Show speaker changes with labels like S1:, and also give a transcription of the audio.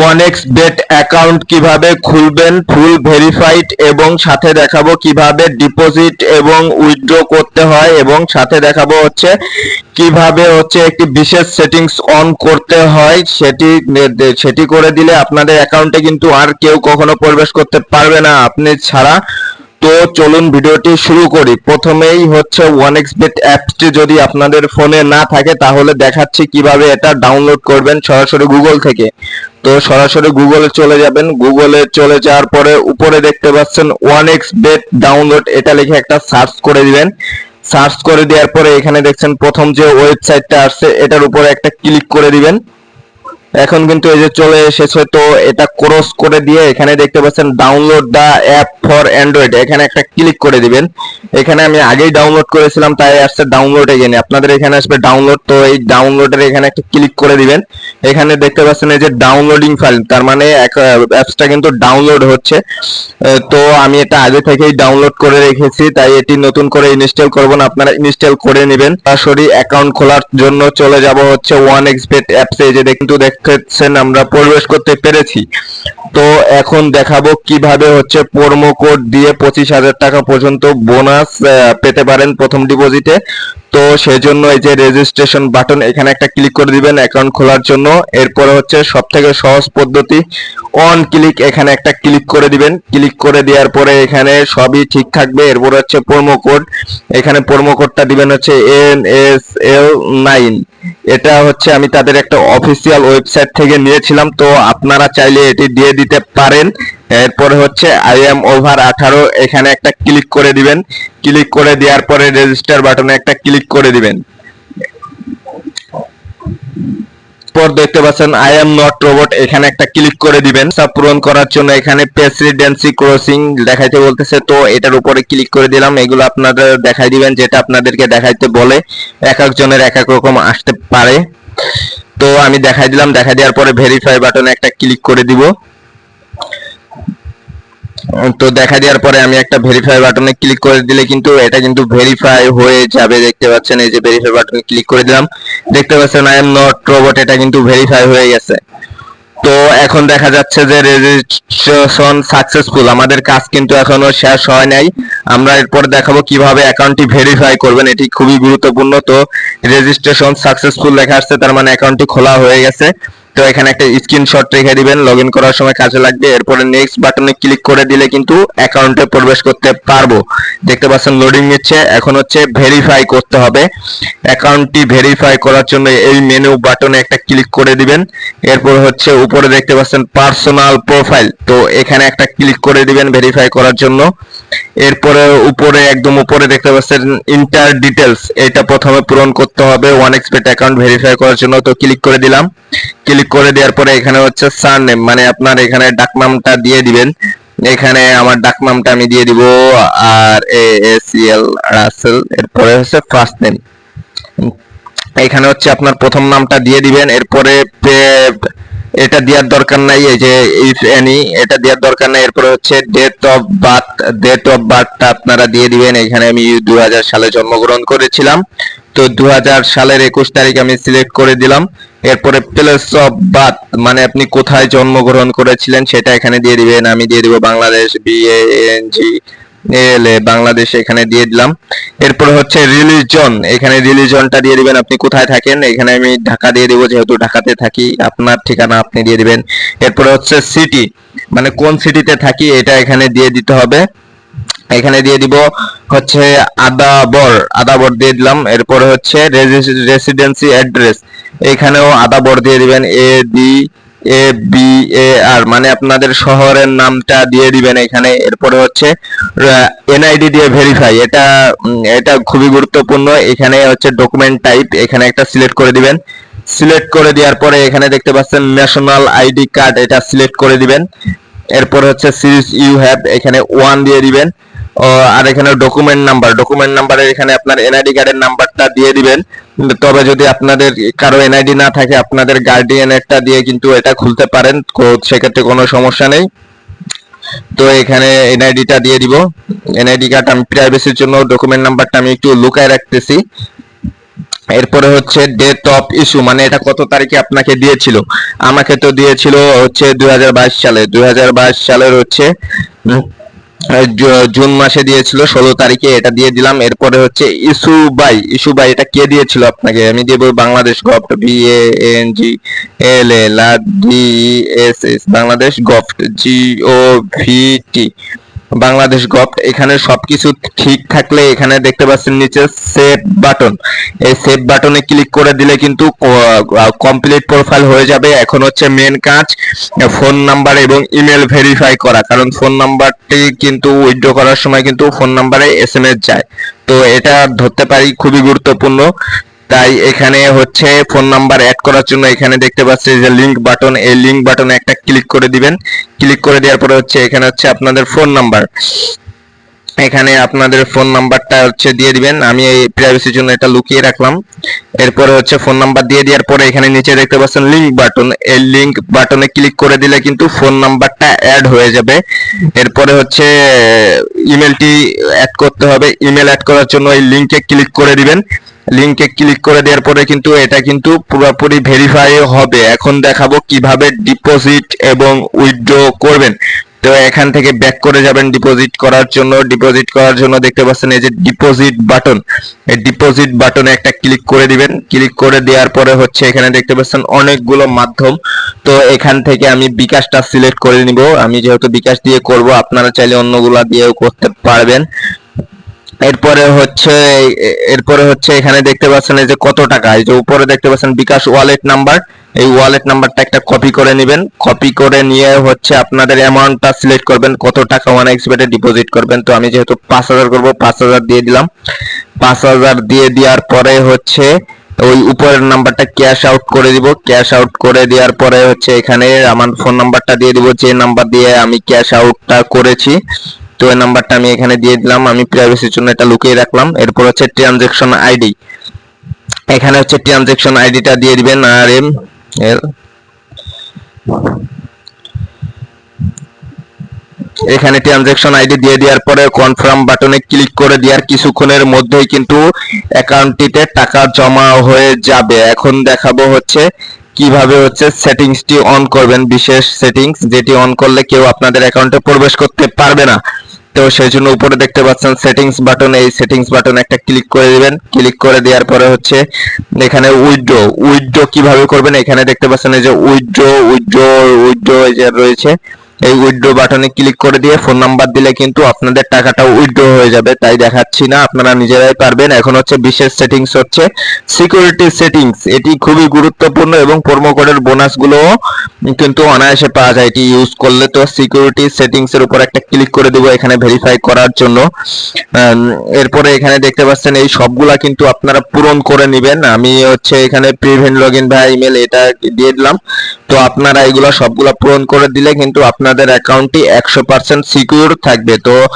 S1: ওয়ানেক্স bet account কীভাবে খুলবেন, ফুল verified, এবং সাথে দেখাবো কীভাবে ডিপোজিট এবং উইথড্র করতে হয়, এবং সাথে দেখাবো হচ্ছে কীভাবে হচ্ছে একটি বিশেষ সেটিংস অন করতে হয়, সেটি সেটি করে দিলে আপনাদের অ্যাকাউন্টে কিন্তু আর কেউ কখনো প্রবেশ করতে পারবে না। আপনি ছাড়া তো চলুন ভিডিওটি শুরু করি। প্রথমেই হচ্ছে ওয়ানেক্স বেট অ্যাপসটি যদি আপনাদের ফোনে না থাকে, তাহলে দেখাচ্ছি কীভাবে এটা ডাউনলোড করবেন সরাসরি গুগল থেকে। তো সরাসরি গুগলে চলে যাবেন। গুগলে চলে যাওয়ার পরে উপরে দেখতে পাচ্ছেন ওয়ানেক্স বেট ডাউনলোড এটা লিখে একটা সার্চ করে দিবেন। সার্চ করে দেওয়ার পরে এখানে দেখছেন প্রথম যে ওয়েবসাইটটা আসছে, এটার উপরে একটা ক্লিক করে দিবেন। এখন কিন্তু এই যে চলে এসেছে, তো এটা ক্রস করে দিয়ে এখানে দেখতে পাচ্ছেন download the app for Android এখানে একটা ক্লিক করে দিবেন। এখানে আমি আগেই ডাউনলোড করেছিলাম, তাই আসছে ডাউনলোড এগেনে আপনাদের এখানে আসবে ডাউনলোড তো এই ডাউনলোডের এখানে একটা ক্লিক করে দিবেন। এখানে দেখতে পাচ্ছেন এই যে ডাউনলোডিং ফাইল তার মানে অ্যাপসটা কিন্তু ডাউনলোড হচ্ছে। তো আমি এটা আগে থেকেই ডাউনলোড করে রেখেছি, তাই এটি নতুন করে ইনস্টল করব না, আপনারা ইনস্টল করে নেবেন। সরাসরি অ্যাকাউন্ট খোলার জন্য চলে যাব হচ্ছে ওয়ান এক্সপেট অ্যাপসে যে কিন্তু দেখ- দেখতেছেন আমরা প্রবেশ করতে পেরেছি। তো এখন দেখাবো কীভাবে হচ্ছে প্রোমো কোড দিয়ে পঁচিশ হাজার টাকা পর্যন্ত বোনাস পেতে পারেন প্রথম ডিপোজিটে তো সেজন্য এই যে রেজিস্ট্রেশন বাটন এখানে একটা ক্লিক করে দিবেন অ্যাকাউন্ট খোলার জন্য। এরপরে হচ্ছে সব থেকে সহজ পদ্ধতি অন ক্লিক এখানে একটা ক্লিক করে দিবেন। ক্লিক করে দেওয়ার পরে এখানে সবই ঠিক থাকবে। এরপর হচ্ছে প্রোমো কোড এখানে প্রোমো কোডটা দিবেন হচ্ছে এন এস এল নাইন এটা হচ্ছে আমি তাদের একটা অফিসিয়াল ওয়েবসাইট থেকে নিয়েছিলাম, তো আপনারা চাইলে এটি দিয়ে দিতে পারেন। এরপরে হচ্ছে আই এম ওভার আঠারো, এখানে একটা ক্লিক করে দিবেন। ক্লিক করে দেওয়ার পরে রেজিস্টার বাটনে একটা ক্লিক করে দিবেন। পর দেখতে পাচ্ছেন আই এম নট রোবট এখানে একটা ক্লিক করে দিবেন। পূরণ করার জন্য এখানে প্রেসিডেন্সি ক্রসিং দেখাইতে বলতেছে। তো এটার উপরে ক্লিক করে দিলাম। এগুলো আপনাদের দেখাই দিবেন, যেটা আপনাদেরকে দেখাইতে বলে এক একজনের এক এক রকম আসতে পারে। তো আমি দেখাই দিলাম। দেখাই দেওয়ার পরে ভেরিফাই বাটনে একটা ক্লিক করে দিব। তো দেখা দেওয়ার পরে আমি একটা ভেরিফাই বাটনে ক্লিক করে দিলে কিন্তু এটা কিন্তু ভেরিফাই হয়ে যাবে, দেখতে পাচ্ছেন? এই যে ভেরিফাই বাটনে ক্লিক করে দিলাম। দেখতে পাচ্ছেন আই এম নট রোবট এটা কিন্তু ভেরিফাই হয়ে গেছে। তো এখন দেখা যাচ্ছে যে রেজিস্ট্রেশন সাকসেসফুল আমাদের কাজ কিন্তু এখনও শেষ হয় নাই। আমরা এরপর দেখাবো কীভাবে অ্যাকাউন্টটি ভেরিফাই করবেন, এটি খুবই গুরুত্বপূর্ণ। তো রেজিস্ট্রেশন সাকসেসফুল লেখা আসছে, তার মানে অ্যাকাউন্টটি খোলা হয়ে গেছে। তো এখানে একটা স্ক্রিনশট রেখে দিবেন লগ ইন করার সময় কাজে লাগবে। এরপরে নেক্সট বাটনে ক্লিক করে দিলে কিন্তু অ্যাকাউন্টে প্রবেশ করতে পারব। দেখতে পাচ্ছেন লোডিং নিচ্ছে। এখন হচ্ছে ভেরিফাই করতে হবে। অ্যাকাউন্টটি ভেরিফাই করার জন্য এই মেনু বাটনে একটা ক্লিক করে দিবেন। এরপর হচ্ছে উপরে দেখতে পাচ্ছেন পার্সোনাল প্রোফাইল তো এখানে একটা ক্লিক করে দিবেন ভেরিফাই করার জন্য। এরপরে উপরে, একদম উপরে দেখতে পাচ্ছেন ইন্টার ডিটেলস এটা প্রথমে পূরণ করতে হবে। ওয়ান এক্সপেট অ্যাকাউন্ট ভেরিফাই করার জন্য। তো ক্লিক করে দিলাম। ক্লিক করে দেওয়ার পরে এখানে হচ্ছে সারনেম মানে আপনার এখানে ডাকনামটা দিয়ে দিবেন। এখানে আমার ডাকনামটা আমি দিয়ে দিব আর এ এস এল রাসেল এরপরে হচ্ছে ফার্স্ট নেম এখানে হচ্ছে আপনার প্রথম নামটা দিয়ে দিবেন, এরপরে এটা দেওয়ার দরকার নাই, এই যে ইফ এনি এটা দেওয়ার দরকার নাই, এরপরে হচ্ছে date of birth date of বার্থটা আপনারা দিয়ে দিবেন। এখানে আমি দু হাজার সালে জন্মগ্রহণ করেছিলাম। তো দু হাজার সালের একুশ তারিখ আমি সিলেক্ট করে দিলাম। এরপরে প্লেস অফ বার্থ মানে আপনি কোথায় জন্মগ্রহণ করেছিলেন সেটা এখানে দিয়ে দিবেন। আমি দিয়ে দিব বাংলাদেশ বি এন জি এলে বাংলাদেশ এখানে দিয়ে দিলাম। এরপর হচ্ছে রিলিজন এখানে রিলিজনটা দিয়ে দিবেন। আপনি কোথায় থাকেন? এখানে আমি ঢাকা দিয়ে দিব, যেহেতু ঢাকাতে থাকি, আপনার ঠিকানা আপনি দিয়ে দিবেন। এরপরে হচ্ছে সিটি মানে কোন সিটিতে থাকি, এটা এখানে দিয়ে দিতে হবে। এখানে দিয়ে দিব হচ্ছে আদাবর আদাবর দিয়ে দিলাম। এরপরে হচ্ছে রেসিডেন্সি অ্যাড্রেস এখানেও আদাবর দিয়ে দিবেন A D A B A আর মানে আপনাদের শহরের নামটা দিয়ে দিবেন এখানে। এরপরে হচ্ছে এনআইডি দিয়ে ভেরিফাই এটা এটা খুবই গুরুত্বপূর্ণ। এখানে হচ্ছে ডকুমেন্ট টাইপ এখানে একটা সিলেক্ট করে দিবেন। সিলেক্ট করে দেওয়ার পরে এখানে দেখতে পাচ্ছেন ন্যাশনাল আইডি কার্ড এটা সিলেক্ট করে দিবেন। এরপর হচ্ছে সিরিজ ইউ হ্যাভ এখানে ওয়ান দিয়ে দিবেন। আর এখানে ডকুমেন্ট নাম্বার ডকুমেন্ট নাম্বারের এখানে আপনার এনআইডি কার্ডের নাম্বারটা দিয়ে দিবেন। তবে যদি আপনাদের কারও এনআইডি না থাকে, আপনাদের গার্ডিয়ানেরটা দিয়ে কিন্তু এটা খুলতে পারেন সেক্ষেত্রে কোনো সমস্যা নেই। তো এখানে এনআইডিটা দিয়ে দিব। এনআইডি কার্ড আমি প্রাইভেসির জন্য ডকুমেন্ট নাম্বারটা আমি একটু লুকায় রাখতেছি। এরপরে হচ্ছে ডেট অফ ইস্যু মানে এটা কত তারিখে আপনাকে দিয়েছিল? আমাকে তো দিয়েছিল হচ্ছে দুই হাজার বাইশ সালে। দুই হাজার বাইশ সালের হচ্ছে জুন মাসে দিয়েছিল, ষোলো তারিখে এটা দিয়ে দিলাম। এরপরে হচ্ছে ইস্যু বাই ইস্যু বাই এটা কে দিয়েছিল আপনাকে? আমি দেবো Bangladesh govt B N G L L R D S S Bangladesh govt G O V T Bangladesh gov এখানে সবকিছু ঠিক থাকলে এখানে দেখতে পাচ্ছেন নিচে সেভ বাটন এই সেভ বাটনে ক্লিক করে দিলে কিন্তু কমপ্লিট প্রোফাইল হয়ে যাবে। এখন হচ্ছে মেন কাজ ফোন নাম্বার এবং ইমেল ভেরিফাই করা। কারণ ফোন নাম্বারটি কিন্তু উইথড্র করার সময় কিন্তু ফোন নাম্বারে এসএমএস যায়। তো এটা ধরতে পারি, খুবই গুরুত্বপূর্ণ। তাই এখানে হচ্ছে ফোন নাম্বার অ্যাড করার জন্য এখানে দেখতে পাচ্ছি যে লিংক বাটন এই লিংক বাটনে একটা ক্লিক করে দিবেন। ক্লিক করে দেওয়ার পরে হচ্ছে এখানে হচ্ছে আপনাদের ফোন নাম্বার এখানে আপনাদের ফোন নাম্বারটা হচ্ছে দিয়ে দিবেন। আমি এই প্রাইভেসির জন্য এটা লুকিয়ে রাখলাম। এরপরে হচ্ছে ফোন নাম্বার দিয়ে দেওয়ার পরে এখানে নিচে দেখতে পাচ্ছেন লিংক বাটন এই লিংক বাটনে ক্লিক করে দিলে কিন্তু ফোন নাম্বারটা অ্যাড হয়ে যাবে। এরপরে হচ্ছে ইমেলটি অ্যাড করতে হবে। ইমেল অ্যাড করার জন্য এই লিংকে ক্লিক করে দিবেন। লিংকে ক্লিক করে দেওয়ার পরে কিন্তু এটা কিন্তু পুরোপুরি ভেরিফাই হবে। এখন দেখাবো কীভাবে ডিপোজিট এবং উইথড্র করবেন। তো এখান থেকে ব্যাক করে যাবেন ডিপোজিট করার জন্য। ডিপোজিট করার জন্য দেখতে পাচ্ছেন এই যে ডিপোজিট বাটন এই ডিপোজিট বাটনে একটা ক্লিক করে দিবেন। ক্লিক করে দেওয়ার পরে হচ্ছে এখানে দেখতে পাচ্ছেন অনেকগুলো মাধ্যম। তো এখান থেকে আমি বিকাশটা সিলেক্ট করে নিব। আমি যেহেতু বিকাশ দিয়ে করব, আপনারা চাইলে অন্যগুলা দিয়েও করতে পারবেন। এরপরে হচ্ছে এরপরে হচ্ছে এখানে দেখতে পাচ্ছেন এই যে কত টাকা, এই যে উপরে দেখতে পাচ্ছেন বিকাশ ওয়ালেট নাম্বার, এই ওয়ালেট নাম্বারটা একটা কপি করে নেবেন। কপি করে নিয়ে হচ্ছে আপনাদের অ্যামাউন্টটা সিলেক্ট করবেন, কত টাকা ওয়ান এক্সপেটে ডিপোজিট করবেন। তো আমি যেহেতু পাঁচ হাজার করব, পাঁচ হাজার দিয়ে দিলাম। পাঁচ হাজার দিয়ে দেওয়ার পরে হচ্ছে ওই উপরের নাম্বারটা ক্যাশ আউট করে দিব। ক্যাশ আউট করে দেওয়ার পরে হচ্ছে এখানে আমার ফোন নাম্বারটা দিয়ে দিব। যে নাম্বার দিয়ে আমি ক্যাশ আউটটা করেছি তো এই নাম্বারটা আমি এখানে দিয়ে দিলাম। আমি প্রাইভেসির জন্য এটা লুকিয়ে রাখলাম। এরপর হচ্ছে ট্রানজেকশন আইডি এখানে হচ্ছে ট্রানজেকশন আইডিটা দিয়ে দিবেন আর এম এল এখানে ট্রানজেকশন আইডি দিয়ে দেওয়ার পরে কনফার্ম বাটনে ক্লিক করে দেওয়ার কিছুক্ষণের মধ্যেই কিন্তু অ্যাকাউন্টটিতে টাকা জমা হয়ে যাবে। এখন দেখাবো হচ্ছে কীভাবে হচ্ছে সেটিংসটি অন করবেন। বিশেষ সেটিংস যেটি অন করলে কেউ আপনাদের অ্যাকাউন্টে প্রবেশ করতে পারবে না। তো সেই জন্য উপরে দেখতে পাচ্ছেন সেটিংস বাটন এই সেটিংস বাটন একটা ক্লিক করে দিবেন। ক্লিক করে দেওয়ার পরে হচ্ছে এখানে উইড্রো উইড্রো কীভাবে করবেন? এখানে দেখতে পাচ্ছেন এই যে উইড্রো উইড্রো উইড্রো এই যে রয়েছে। এই উইথড্র বাটনে ক্লিক করে দিয়ে ফোন নাম্বার দিলে কিন্তু আপনাদের টাকাটা উইথড্র হয়ে যাবে। তাই দেখাচ্ছি না, আপনারা নিজেরাই পারবেন। এখন হচ্ছে বিশেষ সেটিংস হচ্ছে সিকিউরিটি সেটিংস এটি খুবই গুরুত্বপূর্ণ এবং প্রোমো কোডের বোনাস গুলোও কিন্তু অনায়াসে পাওয়া যায়। এটি ইউজ করলে তো সিকিউরিটি সেটিংস এর উপর একটা ক্লিক করে দেবো এখানে ভেরিফাই করার জন্য। এরপরে এখানে দেখতে পাচ্ছেন এই সবগুলা কিন্তু আপনারা পূরণ করে নেবেন। আমি হচ্ছে এখানে prevent log in via email এটা দিয়ে দিলাম। তো আপনারা এগুলো সবগুলা পূরণ করে দিলে কিন্তু আপনাদের অ্যাকাউন্টটি একশো পার্সেন্ট সিকিউর থাকবে। তো